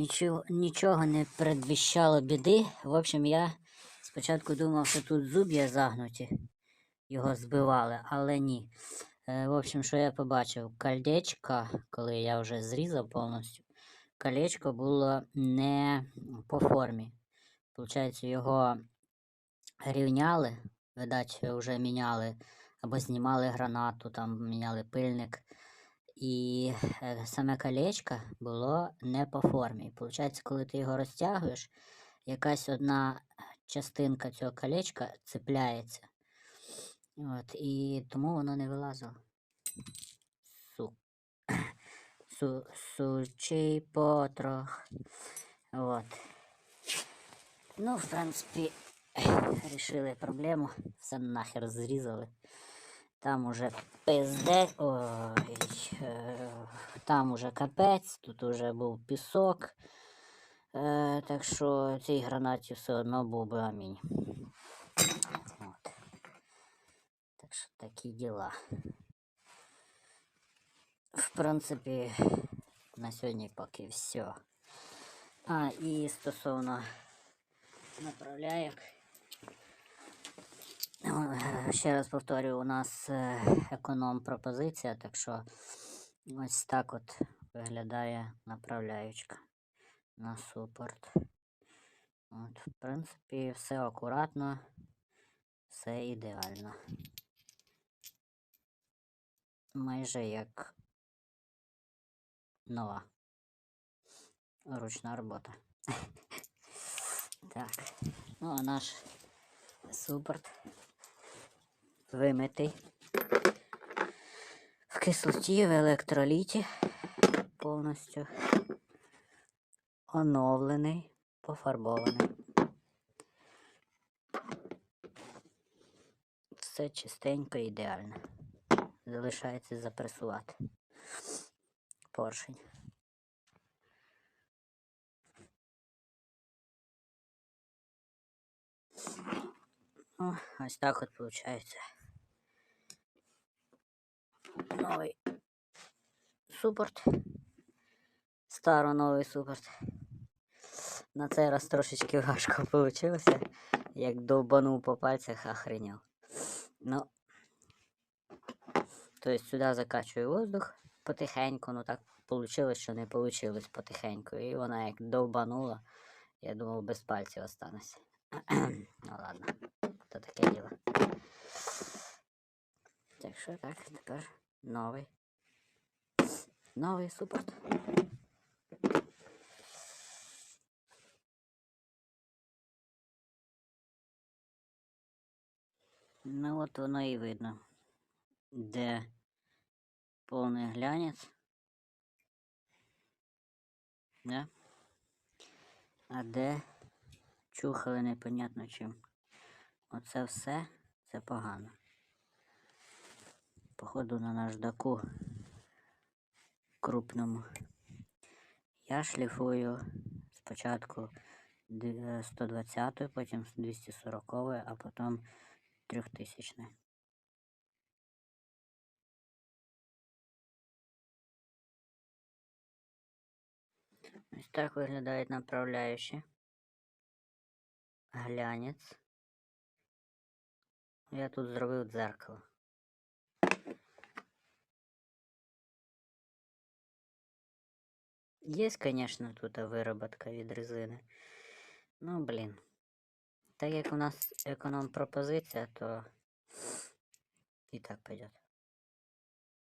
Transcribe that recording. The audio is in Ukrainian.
нічого, нічого не передвіщало біди. В общем, я спочатку думав, що тут зуб'я загнуті, його збивали, але ні. Е, В общем, що я побачив? Кольдечко, коли я вже зрізав повністю, колечко було не по формі. Получається, його рівняли, видать, вже міняли, або знімали гранату, там міняли пильник. І е, саме колечко було не по формі. Получається, коли ти його розтягуєш, якась одна частинка цього колечка цепляється. От, і тому воно не вилазило. Су. Су, сучий потрох. От. Ну, в принципі, рішили проблему. Все нахер зрізали. Там уже пизде. Ой, е, там уже капець, тут уже був пісок. Е, так що цій гранаті все одно був би амінь. От. Так що такі діла. В принципі, на сьогодні поки все. А, і стосовно направляєк. Ще раз повторюю, у нас е, економ пропозиція, так що ось так от виглядає направляючка на супорт. От, в принципі, все акуратно, все ідеально. Майже як нова. Ручна робота. Так. Ну, а наш супорт вимитий. В кислоті, в електроліті повністю оновлений, пофарбований. Все чистенько ідеально. Залишається запресувати поршень. Ось так от виходить. Новий супорт. Старо новий супорт. На цей раз трошечки важко вийшло. Як довбанув по пальцях, охренел. Ну, то есть сюди закачую воздух потихеньку, ну так вийшло, що не вийшло потихеньку. І вона як довбанула, я думав, без пальців останусь. ну ладно, то таке діло. Так що так, тепер новий. Новий супорт. Ну от воно і видно, де повний глянець. Да? А де чухали непонятно чим. Оце все це погано. Походу на наждаку крупному. Я шліфую спочатку д- 120, потім 240, а потім 3000. Ось так виглядають направляючі. Глянець. Я тут зробив дзеркало. Є, конечно, тут выработка від резини. Ну, блін. Так як у нас економ пропозиція, то і так пойдет.